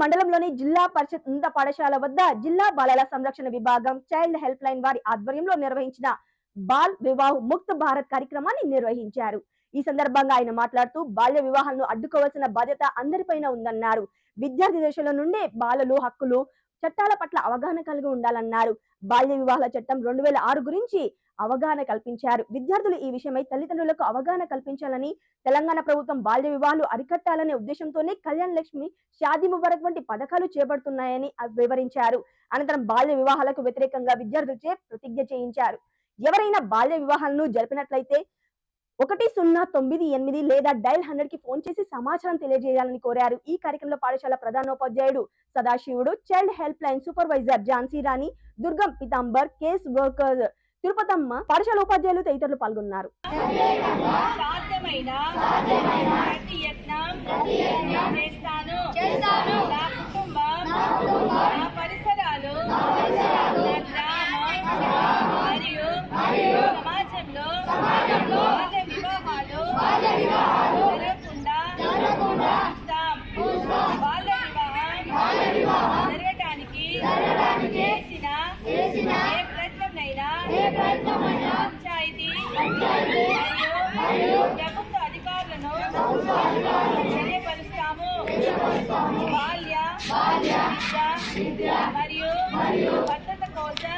మండలంలోని జిల్లా పరిషత్ ఉన్నత పాఠశాల వద్ద జిల్లా బాలల సంరక్షణ విభాగం చైల్డ్ హెల్ప్ లైన్ వారి ఆధ్వర్యంలో నిర్వహించిన బాల్ వివాహ్ ముక్త్ భారత్ కార్యక్రమాన్ని నిర్వహించారు. ఈ సందర్భంగా ఆయన మాట్లాడుతూ బాల్య వివాహాలను అడ్డుకోవాల్సిన బాధ్యత అందరిపైన ఉందన్నారు. విద్యార్థి దశల నుండే బాలలు హక్కులు చట్టాల పట్ల అవగాహన కలిగి ఉండాలన్నారు. బాల్య వివాహాల చట్టం రెండు వేల ఆరు గురించి అవగాహన కల్పించారు. విద్యార్థులు ఈ విషయమై తల్లిదండ్రులకు అవగాహన కల్పించాలని తెలంగాణ ప్రభుత్వం బాల్య వివాహాలు అరికట్టాలనే ఉద్దేశంతోనే కళ్యాణ్ లక్ష్మి షాదీ ముబారక్ వంటి పథకాలు చేపడుతున్నాయని వివరించారు. అనంతరం బాల్య వివాహాలకు వ్యతిరేకంగా విద్యార్థులచే ప్రతిజ్ఞ చేయించారు. ఎవరైనా బాల్య వివాహాలను జరిపినట్లయితే ఒకటి సున్నా తొమ్మిది ఎనిమిది లేదా డైల్ హండ్రెడ్కి ఫోన్ చేసి సమాచారం తెలియజేయాలని కోరారు. ఈ కార్యక్రమంలో పాఠశాల ప్రధానోపాధ్యాయుడు Sadasivudu child helpline supervisor Jhansi Rani Durgam Pitambar case worker Tirupatamma పాఠశాల ఉపాధ్యాయులు తదితరులు పాల్గొన్నారు. చేసిన ఏ ప్రయత్నంనైనా పంచాయతీ మరియు ప్రభుత్వ అధికారులను తెలియపరుస్తాము. బాల్య మరియు భద్రత కోసం